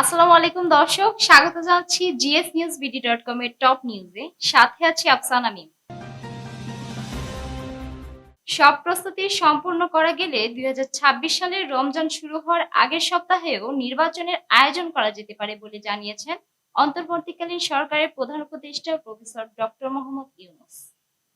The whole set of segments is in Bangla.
আসসালামু আলাইকুম দর্শক, স্বাগত জানাচ্ছি GS news BD dot com এর টপ নিউজে সাথে আছি আফসানা মিম সব প্রস্তুতি সম্পূর্ণ করা গেলে দুই সালের রমজান শুরু হওয়ার আগের সপ্তাহেও নির্বাচনের আয়োজন করা যেতে পারে বলে জানিয়েছেন অন্তর্বর্তীকালীন সরকারের প্রধান উপদেষ্টা প্রফেসর ডক্টর মোহাম্মদ ইউনুস।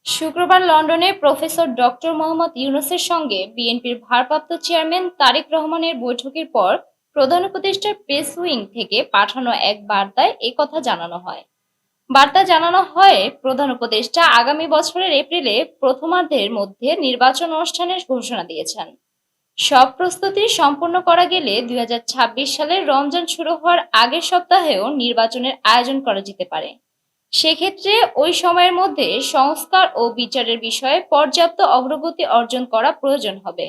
শুক্রবার লন্ডনে প্রফেসর ডক্টর মোহাম্মদ ইউনুসের সঙ্গে বিএনপির ভারপ্রাপ্ত চেয়ারম্যান তারেক রহমানের বৈঠকের পর প্রধান উপদেষ্টার প্রেস উইং থেকে পাঠানো এক বার্তায় এ কথা জানানো হয়। বার্তা জানানো হয়, প্রধান উপদেষ্টা আগামী বছরের এপ্রিলে প্রথমার্ধের মধ্যে নির্বাচন অনুষ্ঠানের ঘোষণা দিয়েছেন। সব প্রস্তুতি সম্পূর্ণ করা গেলে দুই হাজার ছাব্বিশ সালের রমজান শুরু হওয়ার আগের সপ্তাহেও নির্বাচনের আয়োজন করা যেতে পারে। সেক্ষেত্রে ওই সময়ের মধ্যে সংস্কার ও বিচারের বিষয়ে পর্যাপ্ত অগ্রগতি অর্জন করা প্রয়োজন হবে।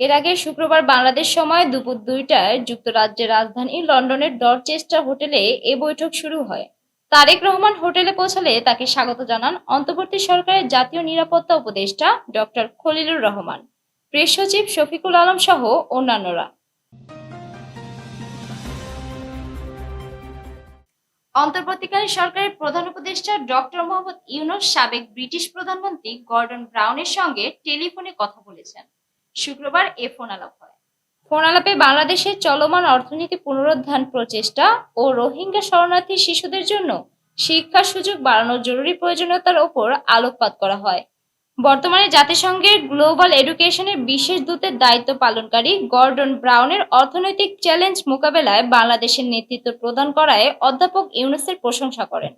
এর আগে শুক্রবার বাংলাদেশ সময় দুপুর দুইটায় যুক্তরাজ্যের রাজধানী লন্ডনের ডরচেস্টার হোটেলে এ বৈঠক শুরু হয়। তারেক রহমান হোটেলে পৌঁছালে তাকে স্বাগত জানান অন্তর্বর্তী সরকারের জাতীয় নিরাপত্তা উপদেষ্টা ডক্টর খলিলুর রহমান, প্রেস সচিব শফিকুল আলম সহ অন্যান্যরা। অন্তর্বর্তীকালীন সরকারের প্রধান উপদেষ্টা ডক্টর মোহাম্মদ ইউনুস সাবেক ব্রিটিশ প্রধানমন্ত্রী গর্ডন ব্রাউনের সঙ্গে টেলিফোনে কথা বলেছেন। শুক্রবার এ ফোন আলাপ হয়। ফোন আলাপে বাংলাদেশের চলমান অর্থনীতি পুনরুত্থান প্রচেষ্টা ও রোহিঙ্গা শরণার্থী শিশুদের জন্য শিক্ষার সুযোগ বাড়ানোর জরুরি প্রয়োজনীয়তার ওপর আলোকপাত করা হয়। বর্তমানে জাতিসংঘের গ্লোবাল এডুকেশনের বিশেষ দূতের দায়িত্ব পালনকারী গর্ডন ব্রাউনের অর্থনৈতিক চ্যালেঞ্জ মোকাবেলায় বাংলাদেশের নেতৃত্ব প্রদান করায় অধ্যাপক ইউনুসের প্রশংসা করেন।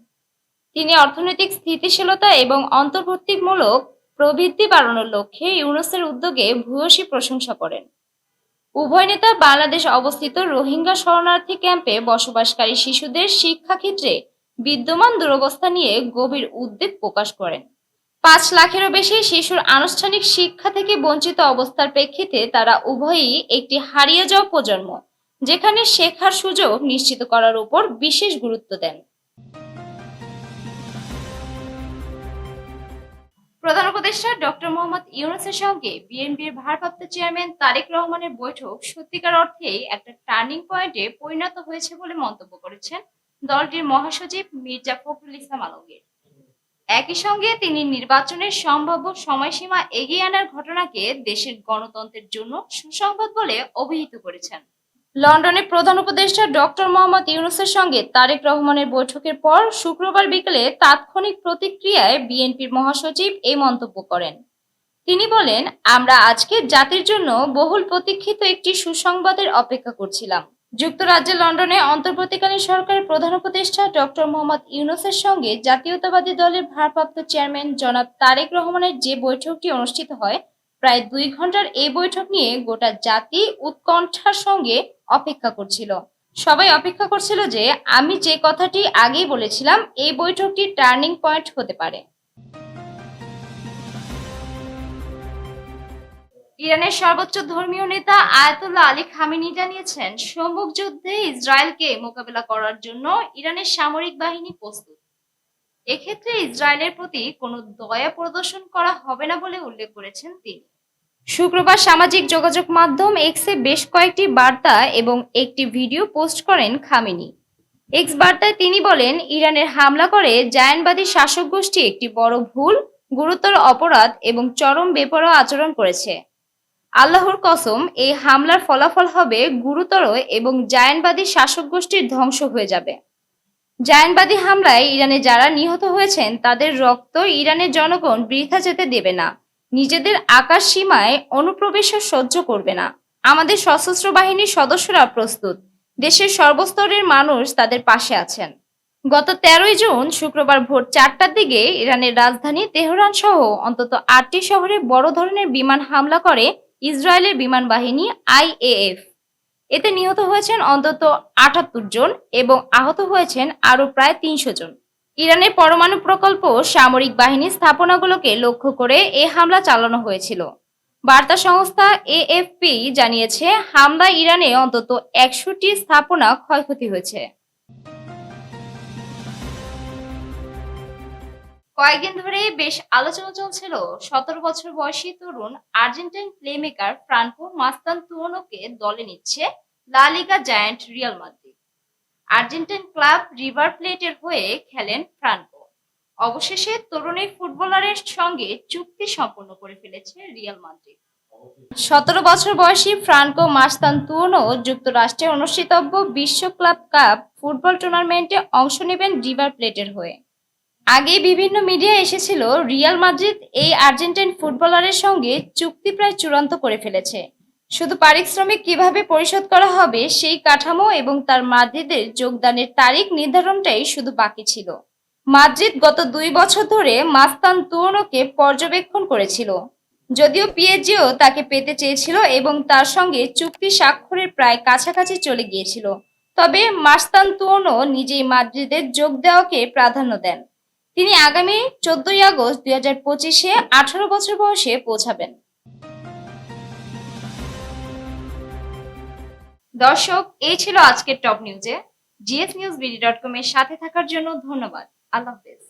তিনি অর্থনৈতিক স্থিতিশীলতা এবং অন্তর্ভুক্তিমূলক প্রবৃদ্ধি বাড়ানোর লক্ষ্যে ইউনুসের উদ্যোগে ভূয়সী প্রশংসা করেন। উভয় নেতা বাংলাদেশ অবস্থিত রোহিঙ্গা শরণার্থী ক্যাম্পে বসবাসকারী শিশুদের শিক্ষাক্ষেত্রে বিদ্যমান দুরবস্থা নিয়ে গভীর উদ্বেগ প্রকাশ করেন। পাঁচ লাখেরও বেশি শিশুর আনুষ্ঠানিক শিক্ষা থেকে বঞ্চিত অবস্থার প্রেক্ষিতে তারা উভয়ই একটি হারিয়ে যাওয়া প্রজন্ম, যেখানে শেখার সুযোগ নিশ্চিত করার উপর বিশেষ গুরুত্ব দেন। উপদেষ্টা ডক্টর মোহাম্মদ ইউনুসের সঙ্গে বিএনপির ভারপ্রাপ্ত চেয়ারম্যান তারেক রহমানের বৈঠক সত্যিকার অর্থেই একটা টার্নিং পয়েন্টে পরিণত হয়েছে বলে মন্তব্য করেছেন দলটির মহাসচিব মির্জা ফখরুল ইসলাম আলমগীর। একই সঙ্গে তিনি নির্বাচনের সম্ভাব্য সময়সীমা এগিয়ে আনার ঘটনাকে দেশের গণতন্ত্রের জন্য সুসংবাদ বলে অভিহিত করেছেন। লন্ডনে প্রধান উপদেষ্টা ডক্টর মোহাম্মদ ইউনুসের সঙ্গে তারেক রহমানের বৈঠকের পর শুক্রবার বিকেলে তাৎক্ষণিক প্রতিক্রিয়ায় বিএনপির মহাসচিব এই মন্তব্য করেন। তিনি বলেন, আমরা আজকে জাতির জন্য বহুল প্রতীক্ষিত একটি সুসংবাদের অপেক্ষা করছিলাম। যুক্তরাজ্যের লন্ডনে অন্তর্বর্তীকালীন সরকারের প্রধান উপদেষ্টা ডক্টর মোহাম্মদ ইউনুসের সঙ্গে জাতীয়তাবাদী দলের ভারপ্রাপ্ত চেয়ারম্যান জনাব তারেক রহমানের যে বৈঠকটি অনুষ্ঠিত হয় প্রায় দুই ঘণ্টার এই বৈঠক নিয়ে গোটা জাতি উৎকণ্ঠার সঙ্গে অপেক্ষা করছিল। সবাই অপেক্ষা করছিল যে আমি যে কথাটি আগেই বলেছিলাম, এই বৈঠকটি টার্নিং পয়েন্ট হতে পারে। ইরানের সর্বোচ্চ ধর্মীয় নেতা আয়াতুল্লাহ আলী খামেনি জানিয়েছেন, সম্মুখ যুদ্ধে ইসরায়েলকে মোকাবেলা করার জন্য ইরানের সামরিক বাহিনী প্রস্তুত। এক্ষেত্রে ইসরায়েলের প্রতি কোনো দয়া প্রদর্শন করা হবে না বলে উল্লেখ করেছেন তিনি। শুক্রবার সামাজিক যোগাযোগ মাধ্যম এক্সে বেশ কয়েকটি বার্তা এবং একটি ভিডিও পোস্ট করেন খামেনি। এক্স বার্তায় তিনি বলেন, ইরানের হামলা করে জায়ানবাদী শাসক গোষ্ঠী একটি বড় ভুল, গুরুতর অপরাধ এবং চরম বেপরোয়া আচরণ করেছে। আল্লাহর কসম, এই হামলার ফলাফল হবে গুরুতর এবং জায়ানবাদী শাসক গোষ্ঠীর ধ্বংস হয়ে যাবে। জায়ানবাদী হামলায় ইরানে যারা নিহত হয়েছেন, তাদের রক্ত ইরানের জনগণ বৃথা যেতে দেবে না। নিজেদের আকাশ সীমায় অনুপ্রবেশ সহ্য করবে না। আমাদের সশস্ত্র বাহিনীর সদস্যরা প্রস্তুত। দেশের সর্বস্তরের মানুষ তাদের পাশে আছেন। গত তেরোই জুন, শুক্রবার ভোর চারটার দিকে ইরানের রাজধানী তেহরান সহ অন্তত আটটি শহরে বড় ধরনের বিমান হামলা করে ইসরায়েলের বিমান বাহিনী আইএএফ। এতে নিহত হয়েছেন অন্তত আটাত্তর জন এবং আহত হয়েছেন আরও প্রায় তিনশো জন। ইরানের পরমাণু প্রকল্প, সামরিক বাহিনী স্থাপনাগুলোকে লক্ষ্য করে এ হামলা চালানো হয়েছিল। বার্তা সংস্থা এএফপি জানিয়েছে হামলা ইরানে অন্তত একশোটি স্থাপনা ক্ষয়ক্ষতি হয়েছে। কয়েকদিন ধরে বেশ আলোচনা চলছিল। সতেরো বছর বয়সী তরুণ আর্জেন্টাইন প্লেমেকার ফ্রান্কো মাস্তান তুয়নোকে দলে নিচ্ছে La Liga giant Real Madrid. Argentine club River প্লেটের হয়ে খেলেন ফ্রান্কো অবশেষে তরুণী ফুটবলারের সঙ্গে চুক্তি সম্পন্ন করে ফেলেছে রিয়াল মাদ্রিদ। সতেরো বছর বয়সী ফ্রান্কো মাস্তান্তুনো যুক্তরাষ্ট্রে অনুষ্ঠিতব্য বিশ্ব ক্লাব কাপ ফুটবল টুর্নামেন্টে অংশ নেবেন রিভার প্লেটের হয়ে। আগে বিভিন্ন মিডিয়া এসেছিল, রিয়াল মাদ্রিদ এই আর্জেন্টাইন ফুটবলারের সঙ্গে চুক্তি প্রায় চূড়ান্ত করে ফেলেছে। শুধু পারিশ্রমিক কীভাবে পরিশোধ করা হবে, সেই কাঠামো এবং তার মাদ্রিদের যোগদানের তারিখ নির্ধারণটাই শুধু বাকি ছিল। মাদ্রিদ গত দুই বছর ধরে মাস্তান তুয়নোকে পর্যবেক্ষণ করেছিল। যদিও পিএজিও তাকে পেতে চেয়েছিল এবং তার সঙ্গে চুক্তি স্বাক্ষরের প্রায় কাছাকাছি চলে গিয়েছিল। তবে মাস্তান তুয়নো নিজেই মাদ্রিদের যোগ দেওয়াকে প্রাধান্য দেন। তিনি আগামী চোদ্দই আগস্ট দুই হাজার পঁচিশে আঠারো বছর বয়সে পৌঁছাবেন। দর্শক, এই ছিল আজকের টপ নিউজে। GS news BD dot com এর সাথে থাকার জন্য ধন্যবাদ। আল্লাহ হাফেজ।